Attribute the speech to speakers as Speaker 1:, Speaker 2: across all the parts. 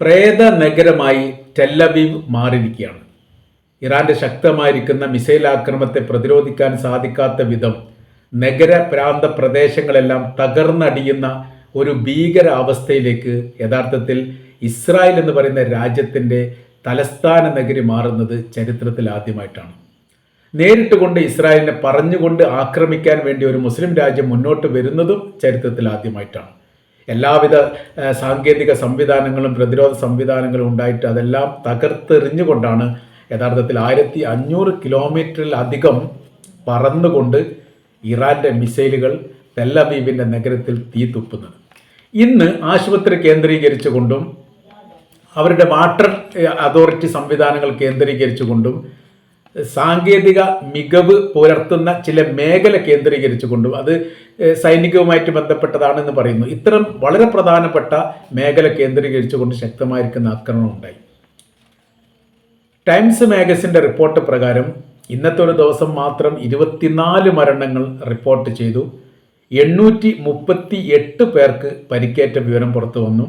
Speaker 1: പ്രേത നഗരമായി ടെല്ലവീവ് മാറിയിരിക്കുകയാണ്. ഇറാന്റെ ശക്തമായിരിക്കുന്ന മിസൈൽ ആക്രമണത്തെ പ്രതിരോധിക്കാൻ സാധിക്കാത്ത വിധം നഗര പ്രാന്ത പ്രദേശങ്ങളെല്ലാം തകർന്നടിയുന്ന ഒരു ഭീകര അവസ്ഥയിലേക്ക് യഥാർത്ഥത്തിൽ ഇസ്രായേൽ എന്ന് പറയുന്ന രാജ്യത്തിന്റെ തലസ്ഥാന നഗരി മാറുന്നത് ചരിത്രത്തിൽ ആദ്യമായിട്ടാണ്. നേരിട്ട് കൊണ്ട് ഇസ്രായേലിനെ പറഞ്ഞുകൊണ്ട് ആക്രമിക്കാൻ വേണ്ടി ഒരു മുസ്ലിം രാജ്യം മുന്നോട്ട് വരുന്നതും ചരിത്രത്തിൽ ആദ്യമായിട്ടാണ്. എല്ലാവിധ സാങ്കേതിക സംവിധാനങ്ങളും പ്രതിരോധ സംവിധാനങ്ങളും ഉണ്ടായിട്ട് അതെല്ലാം തകർത്തെറിഞ്ഞുകൊണ്ടാണ് യഥാർത്ഥത്തിൽ ആയിരത്തി അഞ്ഞൂറ് കിലോമീറ്ററിലധികം പറന്നുകൊണ്ട് ഇറാന്റെ മിസൈലുകൾ തെല്ലബീബിന്റെ നഗരത്തിൽ തീ തുപ്പുന്നത്. ഇന്ന് ആശുപത്രി കേന്ദ്രീകരിച്ചുകൊണ്ടും അവരുടെ വാട്ടർ അതോറിറ്റി സംവിധാനങ്ങൾ കേന്ദ്രീകരിച്ചുകൊണ്ടും സാങ്കേതിക മികവ് പുലർത്തുന്ന ചില മേഖല കേന്ദ്രീകരിച്ചുകൊണ്ടും അത് സൈനികവുമായിട്ട് ബന്ധപ്പെട്ടതാണെന്ന് പറയുന്നു. ഇത്തരം വളരെ പ്രധാനപ്പെട്ട മേഖല കേന്ദ്രീകരിച്ചുകൊണ്ട് ശക്തമായിരിക്കുന്ന ആക്രമണം ഉണ്ടായി. ടൈംസ് മാഗസിന്റെ റിപ്പോർട്ട് പ്രകാരം ഇന്നത്തെ ഒരു ദിവസം മാത്രം ഇരുപത്തിനാല് മരണങ്ങൾ റിപ്പോർട്ട് ചെയ്തു. എണ്ണൂറ്റി മുപ്പത്തി എട്ട് പേർക്ക് പരിക്കേറ്റ വിവരം പുറത്തു വന്നു.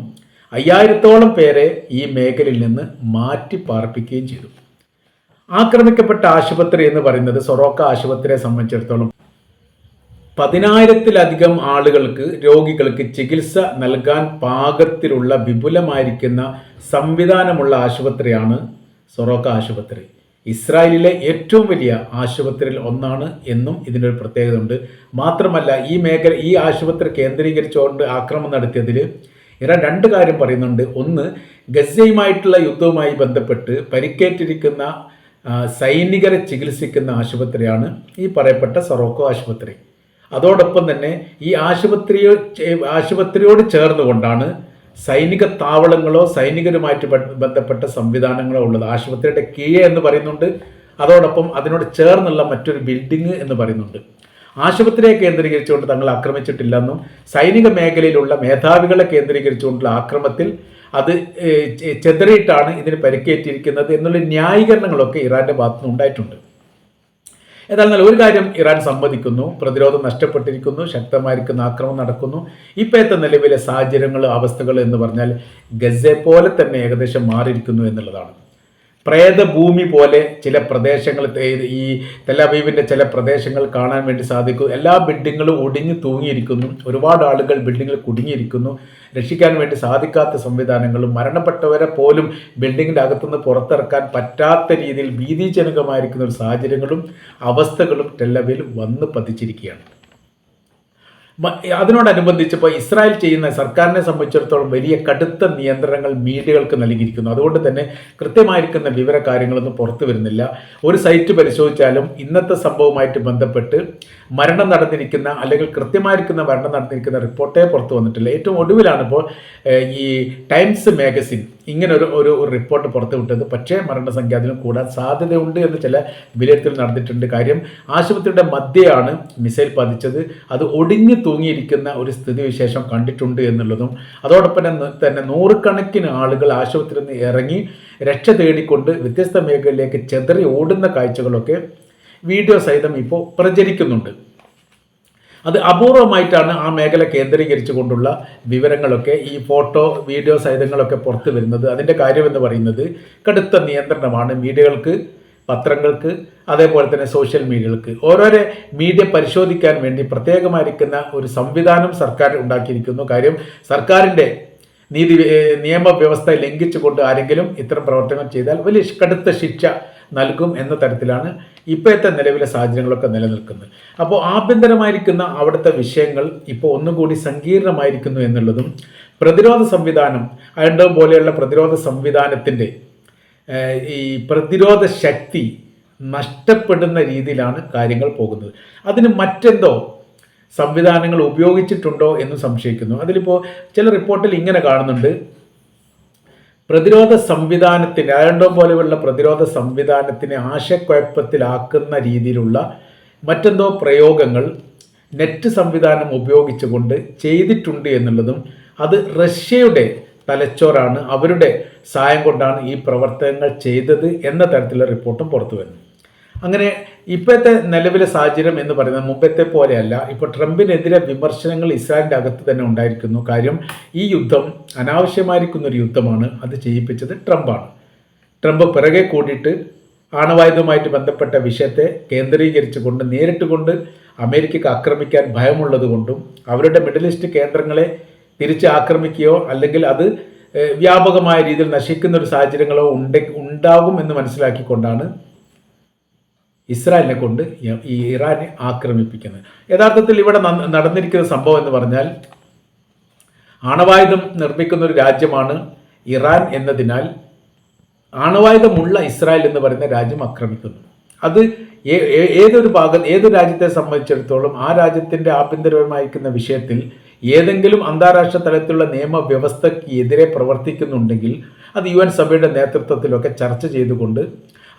Speaker 1: അയ്യായിരത്തോളം പേരെ ഈ മേഖലയിൽ നിന്ന് മാറ്റി പാർപ്പിക്കുകയും ചെയ്തു. ആക്രമിക്കപ്പെട്ട ആശുപത്രി എന്ന് പറയുന്നത് സൊറോക്ക ആശുപത്രിയെ സംബന്ധിച്ചിടത്തോളം. പതിനായിരത്തിലധികം ആളുകൾക്ക് രോഗികൾക്ക് ചികിത്സ നൽകാൻ പാകത്തിലുള്ള വിപുലമായിരിക്കുന്ന സംവിധാനമുള്ള ആശുപത്രിയാണ് സൊറോക്ക ആശുപത്രി. ഇസ്രായേലിലെ ഏറ്റവും വലിയ ആശുപത്രിയിൽ ഒന്നാണ് എന്നും ഇതിനൊരു പ്രത്യേകത ഉണ്ട് മാത്രമല്ല ഈ മേഖല ഈ ആശുപത്രി കേന്ദ്രീകരിച്ചുകൊണ്ട് ആക്രമണം നടത്തിയതിൽ ഇറാൻ രണ്ട് കാര്യം പറയുന്നുണ്ട്. ഒന്ന് ഗസയുമായിട്ടുള്ള യുദ്ധവുമായി ബന്ധപ്പെട്ട് പരിക്കേറ്റിരിക്കുന്ന സൈനികരെ ചികിത്സിക്കുന്ന ആശുപത്രിയാണ് ഈ പറയപ്പെട്ട സൊറോക്കോ ആശുപത്രി. അതോടൊപ്പം തന്നെ ഈ ആശുപത്രിയോ ആശുപത്രിയോട് ചേർന്നുകൊണ്ടാണ് സൈനിക താവളങ്ങളോ സൈനികരുമായിട്ട് ബന്ധപ്പെട്ട സംവിധാനങ്ങളോ ഉള്ളത്. ആശുപത്രിയുടെ കീഴെ എന്ന് പറയുന്നുണ്ട്. അതോടൊപ്പം അതിനോട് ചേർന്നുള്ള മറ്റൊരു ബിൽഡിംഗ് എന്ന് പറയുന്നുണ്ട്. ആശുപത്രിയെ കേന്ദ്രീകരിച്ചുകൊണ്ട് തങ്ങൾ ആക്രമിച്ചിട്ടില്ലെന്നും സൈനിക മേഖലയിലുള്ള മേധാവികളെ കേന്ദ്രീകരിച്ചുകൊണ്ടുള്ള ആക്രമത്തിൽ അത് ചെതറിയിട്ടാണ് ഇതിന് പരിക്കേറ്റിരിക്കുന്നത് എന്നുള്ള ന്യായീകരണങ്ങളൊക്കെ ഇറാന്റെ ഭാഗത്തുനിന്ന് ഉണ്ടായിട്ടുണ്ട്. എന്നാൽ ഒരു കാര്യം ഇറാൻ സമ്മതിക്കുന്നു പ്രതിരോധം നഷ്ടപ്പെട്ടിരിക്കുന്നു ശക്തമായിരിക്കുന്ന ആക്രമണം നടക്കുന്നു. ഇപ്പോഴത്തെ നിലവിലെ സാഹചര്യങ്ങൾ അവസ്ഥകൾ എന്ന് പറഞ്ഞാൽ ഗസെ പോലെ തന്നെ ഏകദേശം മാറിയിരിക്കുന്നു എന്നുള്ളതാണ്. പ്രേതഭൂമി പോലെ ചില പ്രദേശങ്ങൾ ഈ തെലബീബിന്റെ ചില പ്രദേശങ്ങൾ കാണാൻ വേണ്ടി സാധിക്കും. എല്ലാ ബിൽഡിങ്ങുകളും ഒടിഞ്ഞു തൂങ്ങിയിരിക്കുന്നു. ഒരുപാട് ആളുകൾ ബിൽഡിങ്ങിൽ കുടുങ്ങിയിരിക്കുന്നു. രക്ഷിക്കാൻ വേണ്ടി സാധിക്കാത്ത സംവിധാനങ്ങളും മരണപ്പെട്ടവരെ പോലും ബിൽഡിങ്ങിന്റെ അകത്തുനിന്ന് പുറത്തിറക്കാൻ പറ്റാത്ത രീതിയിൽ ഭീതിജനകമായിരിക്കുന്ന ഒരു സാഹചര്യങ്ങളും അവസ്ഥകളും ടെല്ലബിൽ വന്ന് പതിച്ചിരിക്കുകയാണ്. മ- അതിനോടനുബന്ധിച്ച് ഇപ്പോൾ ഇസ്രായേൽ ചെയ്യുന്ന സർക്കാരിനെ സംബന്ധിച്ചിടത്തോളം വലിയ കടുത്ത നിയന്ത്രണങ്ങൾ മീഡിയകൾക്ക് നൽകിയിരിക്കുന്നു. അതുകൊണ്ട് തന്നെ കൃത്യമായിരിക്കുന്ന വിവര കാര്യങ്ങളൊന്നും പുറത്തു വരുന്നില്ല. ഒരു സൈറ്റ് പരിശോധിച്ചാലും ഇന്നത്തെ സംഭവവുമായിട്ട് ബന്ധപ്പെട്ട് മരണം നടന്നിരിക്കുന്ന അല്ലെങ്കിൽ കൃത്യമായിരിക്കുന്ന മരണം നടന്നിരിക്കുന്ന റിപ്പോർട്ടേ പുറത്തു വന്നിട്ടില്ല. ഏറ്റവും ഒടുവിലാണ് ഇപ്പോൾ ഈ ടൈംസ് മാഗസിൻ ഇങ്ങനെ ഒരു ഒരു റിപ്പോർട്ട് പുറത്തു വിട്ടത് പക്ഷേ മരണസംഖ്യ അതിലും കൂടാൻ സാധ്യതയുണ്ട് എന്ന് ചില വിലയിരുത്തൽ നടന്നിട്ടുണ്ട്. കാര്യം ആശുപത്രിയുടെ മധ്യയാണ് മിസൈൽ പതിച്ചത്. അത് ഒടിഞ്ഞു തൂങ്ങിയിരിക്കുന്ന ഒരു സ്ഥിതിവിശേഷം കണ്ടിട്ടുണ്ട് എന്നുള്ളതും അതോടൊപ്പം തന്നെ നൂറുകണക്കിന് ആളുകൾ ആശുപത്രിയിൽ നിന്ന് ഇറങ്ങി രക്ഷ തേടിക്കൊണ്ട് വ്യത്യസ്ത മേഖലയിലേക്ക് ചെതറി ഓടുന്ന കാഴ്ചകളൊക്കെ വീഡിയോ സഹിതം ഇപ്പോൾ പ്രചരിക്കുന്നുണ്ട്. അത് അപൂർവമായിട്ടാണ് ആ മേഖല കേന്ദ്രീകരിച്ചുകൊണ്ടുള്ള വിവരങ്ങളൊക്കെ ഈ ഫോട്ടോ വീഡിയോ സഹിതങ്ങളൊക്കെ പുറത്തു വരുന്നത്. അതിന്റെ കാര്യമെന്ന് പറയുന്നത് കടുത്ത നിയന്ത്രണമാണ് മീഡിയകൾക്ക് പത്രങ്ങൾക്ക് അതേപോലെ തന്നെ സോഷ്യൽ മീഡിയകൾക്ക്. ഓരോരോ മീഡിയ പരിശോധിക്കാൻ വേണ്ടി പ്രത്യേകമായിരിക്കുന്ന ഒരു സംവിധാനം സർക്കാർ ഉണ്ടാക്കിയിരിക്കുന്നു. കാര്യം സർക്കാരിന്റെ നീതി നിയമവ്യവസ്ഥ ലംഘിച്ചുകൊണ്ട് ആരെങ്കിലും ഇത്തരം പ്രവർത്തനം ചെയ്താൽ വലിയ കടുത്ത ശിക്ഷ നൽകും എന്ന തരത്തിലാണ് ഇപ്പോഴത്തെ നിലവിലെ സാഹചര്യങ്ങളൊക്കെ നിലനിൽക്കുന്നത്. അപ്പോൾ ആഭ്യന്തരമായിരിക്കുന്ന അവിടുത്തെ വിഷയങ്ങൾ ഇപ്പോൾ ഒന്നുകൂടി സങ്കീർണമായിരിക്കുന്നു എന്നുള്ളതും പ്രതിരോധ സംവിധാനം അയണ്ടോം പോലെയുള്ള പ്രതിരോധ സംവിധാനത്തിന്റെ ഈ പ്രതിരോധ ശക്തി നഷ്ടപ്പെടുന്ന രീതിയിലാണ് കാര്യങ്ങൾ പോകുന്നത്. അതിന് മറ്റെന്തോ സംവിധാനങ്ങൾ ഉപയോഗിച്ചിട്ടുണ്ടോ എന്ന് സംശയിക്കുന്നു. അതിലിപ്പോൾ ചില റിപ്പോർട്ടിൽ ഇങ്ങനെ കാണുന്നുണ്ട്. പ്രതിരോധ സംവിധാനത്തിന് അയണ്ടോ പോലെയുള്ള പ്രതിരോധ സംവിധാനത്തിനെ ആശയക്കുഴപ്പത്തിലാക്കുന്ന രീതിയിലുള്ള മറ്റെന്തോ പ്രയോഗങ്ങൾ നെറ്റ് സംവിധാനം ഉപയോഗിച്ചുകൊണ്ട് ചെയ്തിട്ടുണ്ട് എന്നുള്ളതും അത് റഷ്യയുടെ തലച്ചോറാണ്. അവരുടെ സഹായം കൊണ്ടാണ് ഈ പ്രവർത്തനങ്ങൾ ചെയ്തത് എന്ന തരത്തിലുള്ള റിപ്പോർട്ടും പുറത്തു വരുന്നു അങ്ങനെ ഇപ്പോഴത്തെ നിലവിലെ സാഹചര്യം എന്ന് പറയുന്നത് മുമ്പത്തെ പോലെയല്ല. ഇപ്പോൾ ട്രംപിനെതിരെ വിമർശനങ്ങൾ ഇസ്രായേലിന്റെ അകത്ത് തന്നെ ഉണ്ടായിരിക്കുന്നു. കാര്യം ഈ യുദ്ധം അനാവശ്യമായിരിക്കുന്ന ഒരു യുദ്ധമാണ്. അത് ചെയ്യിപ്പിച്ചത് ട്രംപാണ്. ട്രംപ് പിറകെ കൂടിയിട്ട് ആണവായുധവുമായിട്ട് ബന്ധപ്പെട്ട വിഷയത്തെ കേന്ദ്രീകരിച്ചുകൊണ്ട് നേരിട്ട് കൊണ്ട് അമേരിക്കക്ക് ആക്രമിക്കാൻ ഭയമുള്ളതുകൊണ്ടും അവരുടെ മിഡിൽ ഈസ്റ്റ് കേന്ദ്രങ്ങളെ തിരിച്ച് ആക്രമിക്കുകയോ അല്ലെങ്കിൽ അത് വ്യാപകമായ രീതിയിൽ നശിക്കുന്ന ഒരു സാഹചര്യങ്ങളോ ഉണ്ടെ ഉണ്ടാകും എന്ന് മനസ്സിലാക്കിക്കൊണ്ടാണ് ഇസ്രായേലിനെ കൊണ്ട് ഈ- ഇറാനെ ആക്രമിപ്പിക്കുന്നത്. യഥാർത്ഥത്തിൽ ഇവിടെ നടന്നിരിക്കുന്ന സംഭവം എന്ന് പറഞ്ഞാൽ ആണവായുധം നിർമ്മിക്കുന്ന ഒരു രാജ്യമാണ് ഇറാൻ എന്നതിനാൽ ആണവായുധമുള്ള ഇസ്രായേൽ എന്ന് പറയുന്ന രാജ്യം ആക്രമിക്കുന്നു. അത് ഏതൊരു ഭാഗം ഏതൊരു രാജ്യത്തെ സംബന്ധിച്ചിടത്തോളം ആ രാജ്യത്തിന്റെ ആഭ്യന്തരപരമായിരിക്കുന്ന വിഷയത്തിൽ ഏതെങ്കിലും അന്താരാഷ്ട്ര തലത്തിലുള്ള നിയമവ്യവസ്ഥയ്ക്ക് എതിരെ പ്രവർത്തിക്കുന്നുണ്ടെങ്കിൽ അത് യു എൻ സഭയുടെ നേതൃത്വത്തിലൊക്കെ ചർച്ച ചെയ്തുകൊണ്ട്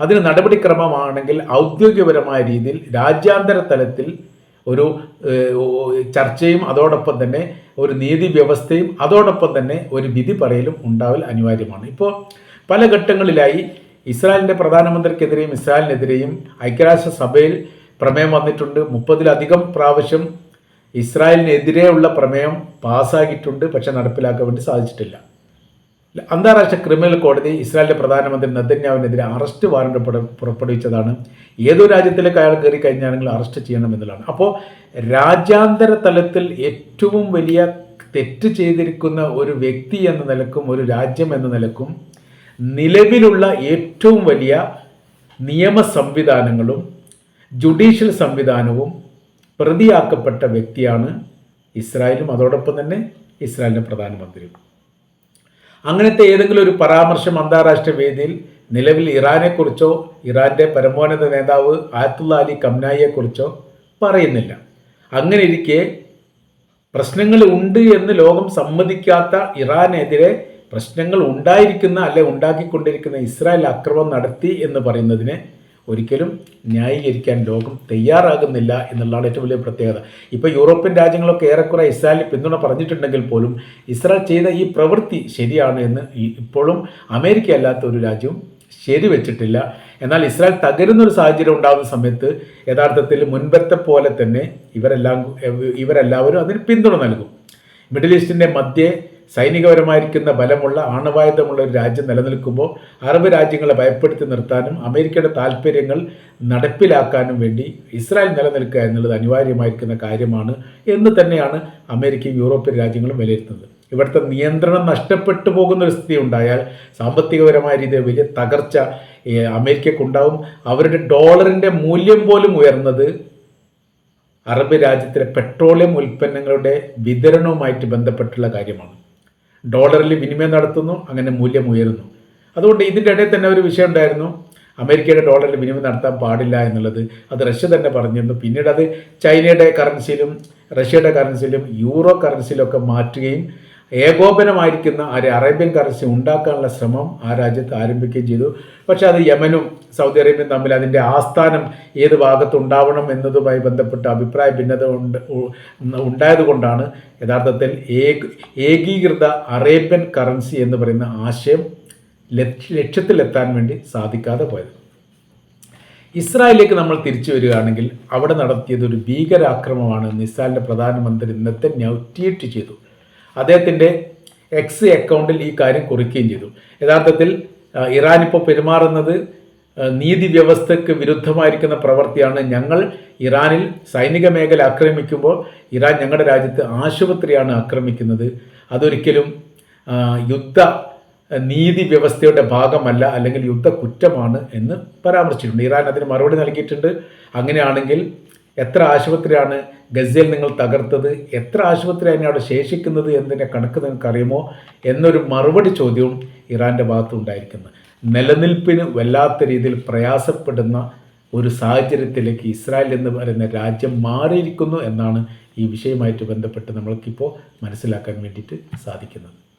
Speaker 1: അതിന് നടപടിക്രമമാണെങ്കിൽ ഔദ്യോഗികപരമായ രീതിയിൽ രാജ്യാന്തര തലത്തിൽ ഒരു ചർച്ചയും അതോടൊപ്പം തന്നെ ഒരു നീതി വ്യവസ്ഥയും അതോടൊപ്പം തന്നെ ഒരു വിധി പറയലും ഉണ്ടാവൽ അനിവാര്യമാണ്. ഇപ്പോൾ പല ഘട്ടങ്ങളിലായി ഇസ്രായേലിന്റെ പ്രധാനമന്ത്രിക്കെതിരെയും ഇസ്രായേലിനെതിരെയും ഐക്യരാഷ്ട്ര സഭയിൽ പ്രമേയം വന്നിട്ടുണ്ട്. മുപ്പതിലധികം പ്രാവശ്യം ഇസ്രായേലിനെതിരെയുള്ള പ്രമേയം പാസ്സാക്കിയിട്ടുണ്ട് പക്ഷെ നടപ്പിലാക്കാൻ വേണ്ടി സാധിച്ചിട്ടില്ല. അന്താരാഷ്ട്ര ക്രിമിനൽ കോടതി ഇസ്രായേലിലെ പ്രധാനമന്ത്രി നദന്യാവിനെതിരെ അറസ്റ്റ് വാറണ്ട് പുറപ്പെടുവിച്ചതാണ്. ഏതോ രാജ്യത്തിലേക്ക് അയാൾ കയറി കഴിഞ്ഞാണെങ്കിൽ അറസ്റ്റ് ചെയ്യണം എന്നുള്ളതാണ്. അപ്പോൾ രാജ്യാന്തര തലത്തിൽ ഏറ്റവും വലിയ തെറ്റ് ചെയ്തിരിക്കുന്ന ഒരു വ്യക്തി എന്ന നിലക്കും ഒരു രാജ്യം എന്ന നിലക്കും നിലവിലുള്ള ഏറ്റവും വലിയ നിയമ സംവിധാനങ്ങളും ജുഡീഷ്യൽ സംവിധാനവും പ്രതിയാക്കപ്പെട്ട വ്യക്തിയാണ് ഇസ്രായേലും. അതോടൊപ്പം തന്നെ ഇസ്രായേലിന്റെ പ്രധാനമന്ത്രിയും. അങ്ങനത്തെ ഏതെങ്കിലും ഒരു പരാമർശം അന്താരാഷ്ട്ര വേദിയിൽ നിലവിൽ ഇറാനെക്കുറിച്ചോ ഇറാന്റെ പരമോന്നത നേതാവ് ആയത്തുള്ള അലി കംനായിയെക്കുറിച്ചോ പറയുന്നില്ല. അങ്ങനെ ഇരിക്കെ പ്രശ്നങ്ങൾ ഉണ്ട് എന്ന് ലോകം സമ്മതിക്കാത്ത ഇറാനെതിരെ പ്രശ്നങ്ങൾ ഉണ്ടായിരിക്കുന്ന അല്ലെ ഉണ്ടാക്കിക്കൊണ്ടിരിക്കുന്ന ഇസ്രായേൽ അക്രമം നടത്തി എന്ന് പറയുന്നതിനെ ഒരിക്കലും ന്യായീകരിക്കാൻ ലോകം തയ്യാറാകുന്നില്ല എന്നുള്ളതാണ് ഏറ്റവും വലിയ പ്രത്യേകത. ഇപ്പോൾ യൂറോപ്യൻ രാജ്യങ്ങളൊക്കെ ഏറെക്കുറെ ഇസ്രായേലിന് പിന്തുണ പറഞ്ഞിട്ടുണ്ടെങ്കിൽ പോലും ഇസ്രായേൽ ചെയ്ത ഈ പ്രവൃത്തി ശരിയാണ് എന്ന് ഇപ്പോഴും അമേരിക്ക അല്ലാത്ത ഒരു രാജ്യവും ശരി വെച്ചിട്ടില്ല എന്നാൽ ഇസ്രായേൽ തകരുന്ന ഒരു സാഹചര്യം ഉണ്ടാകുന്ന സമയത്ത് യഥാർത്ഥത്തിൽ മുൻപത്തെ പോലെ തന്നെ ഇവരെല്ലാം ഇവരെല്ലാവരും അതിന് പിന്തുണ നൽകും. മിഡിൽ ഈസ്റ്റിന്റെ മധ്യേ സൈനികപരമായിരിക്കുന്ന ബലമുള്ള ആണവായുധമുള്ള ഒരു രാജ്യം നിലനിൽക്കുമ്പോൾ അറബ് രാജ്യങ്ങളെ ഭയപ്പെടുത്തി നിർത്താനും അമേരിക്കയുടെ താല്പര്യങ്ങൾ നടപ്പിലാക്കാനും വേണ്ടി ഇസ്രായേൽ നിലനിൽക്കുക എന്നുള്ളത് അനിവാര്യമായിരിക്കുന്ന കാര്യമാണ് എന്ന് തന്നെയാണ് അമേരിക്കയും യൂറോപ്യൻ രാജ്യങ്ങളും വിലയിരുത്തുന്നത്. ഇവിടുത്തെ നിയന്ത്രണം നഷ്ടപ്പെട്ടു പോകുന്ന ഒരു സ്ഥിതി ഉണ്ടായാൽ സാമ്പത്തികപരമായ രീതിയിൽ വലിയ തകർച്ച അമേരിക്കക്കുണ്ടാവും അവരുടെ ഡോളറിന്റെ മൂല്യം പോലും ഉയർന്നത് അറബ് രാജ്യത്തിലെ പെട്രോളിയം ഉൽപ്പന്നങ്ങളുടെ വിതരണവുമായിട്ട് ബന്ധപ്പെട്ടുള്ള കാര്യമാണ്. ഡോളറിൽ വിനിമയം നടത്തുന്നു അങ്ങനെ മൂല്യം ഉയരുന്നു. അതുകൊണ്ട് ഇതിന്റെ ഇടയിൽ തന്നെ ഒരു വിഷയം ഉണ്ടായിരുന്നു. അമേരിക്കയുടെ ഡോളറിൽ വിനിമയം നടത്താൻ പാടില്ല എന്നുള്ളത്. അത് റഷ്യ തന്നെ പറഞ്ഞിരുന്നു. പിന്നീട് അത് ചൈനയുടെ കറൻസിയിലും റഷ്യയുടെ കറൻസിയിലും യൂറോ കറൻസിയിലൊക്കെ മാറ്റുകയും ഏകോപനമായിരിക്കുന്ന ആ അറേബ്യൻ കറൻസി ഉണ്ടാക്കാനുള്ള ശ്രമം ആ രാജ്യത്ത് ആരംഭിക്കുകയും ചെയ്തു. പക്ഷെ അത് യമനും സൗദി അറേബ്യയും തമ്മിൽ അതിന്റെ ആസ്ഥാനം ഏത് ഭാഗത്ത് ഉണ്ടാവണം എന്നതുമായി ബന്ധപ്പെട്ട അഭിപ്രായ ഭിന്നത ഉണ്ട് ഉണ്ടായതുകൊണ്ടാണ് യഥാർത്ഥത്തിൽ ഏക ഏകീകൃത അറേബ്യൻ കറൻസി എന്ന് പറയുന്ന ആശയം ലക്ഷ്യ- ലക്ഷ്യത്തിലെത്താൻ വേണ്ടി സാധിക്കാതെ പോയത്. ഇസ്രായേലിലേക്ക് നമ്മൾ തിരിച്ചു വരികയാണെങ്കിൽ അവിടെ നടത്തിയത് ഒരു ഭീകരാക്രമമാണ് ഇസ്രായേലിന്റെ പ്രധാനമന്ത്രി നെത്തന്യാവ് ട്വീറ്റ് ചെയ്തു. അദ്ദേഹത്തിന്റെ എക്സ് അക്കൗണ്ടിൽ ഈ കാര്യം കുറിക്കുകയും ചെയ്തു. യഥാർത്ഥത്തിൽ ഇറാൻ ഇപ്പോൾ പെരുമാറുന്നത് നീതി വ്യവസ്ഥയ്ക്ക് വിരുദ്ധമായിരിക്കുന്ന പ്രവൃത്തിയാണ് ഞങ്ങൾ ഇറാനിൽ സൈനിക മേഖല ആക്രമിക്കുമ്പോൾ ഇറാൻ ഞങ്ങളുടെ രാജ്യത്ത് ആശുപത്രിയാണ് ആക്രമിക്കുന്നത്. അതൊരിക്കലും യുദ്ധ നീതി വ്യവസ്ഥയുടെ ഭാഗമല്ല അല്ലെങ്കിൽ യുദ്ധ കുറ്റമാണ് എന്ന് പരാമർശിച്ചിട്ടുണ്ട്. ഇറാൻ അതിന് മറുപടി നൽകിയിട്ടുണ്ട്. അങ്ങനെയാണെങ്കിൽ എത്ര ആശുപത്രിയാണ് ഗസയിൽ നിങ്ങൾ തകർത്തത്? എത്ര ആശുപത്രിയാണ് അവിടെ ശേഷിക്കുന്നത്? എന്നതിന്റെ കണക്ക് നിങ്ങൾക്ക് അറിയുമോ എന്നൊരു മറുപടി ചോദ്യവും ഇറാന്റെ ഭാഗത്തുണ്ടായിരിക്കുന്നത് നിലനിൽപ്പിന് വല്ലാത്ത രീതിയിൽ പ്രയാസപ്പെടുന്ന ഒരു സാഹചര്യത്തിലേക്ക് ഇസ്രായേൽ എന്ന് പറയുന്ന രാജ്യം മാറിയിരിക്കുന്നു എന്നാണ് ഈ വിഷയമായിട്ട് ബന്ധപ്പെട്ട് നമ്മൾക്കിപ്പോൾ മനസ്സിലാക്കാൻ വേണ്ടിയിട്ട് സാധിക്കുന്നത്.